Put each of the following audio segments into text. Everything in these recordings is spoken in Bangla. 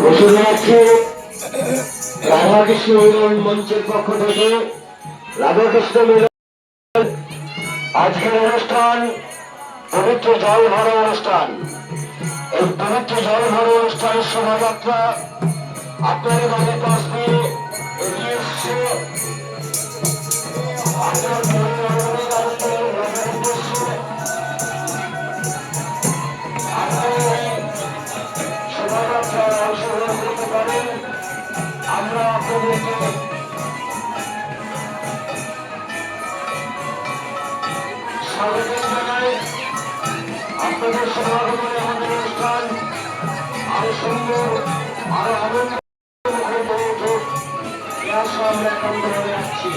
ঘোষণা আছে রাধাকৃষ্ণ মিলন মঞ্চের পক্ষ থেকে রাধাকৃষ্ণ মিলন আজকের অনুষ্ঠান পবিত্র জল ভরা অনুষ্ঠান। এই পবিত্র জল ভরা অনুষ্ঠানের শোভাযাত্রা আপনাদের মাঝে পাশ দিয়ে এগিয়ে এসছে। আপনাদের সমাগমনে আমাদের অনুষ্ঠান আরও সুন্দর আরও আনন্দ আমরা একান্ত করে রাখছি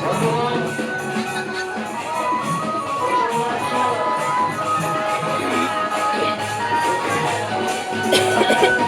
ধন্যবাদ ধন্যবাদ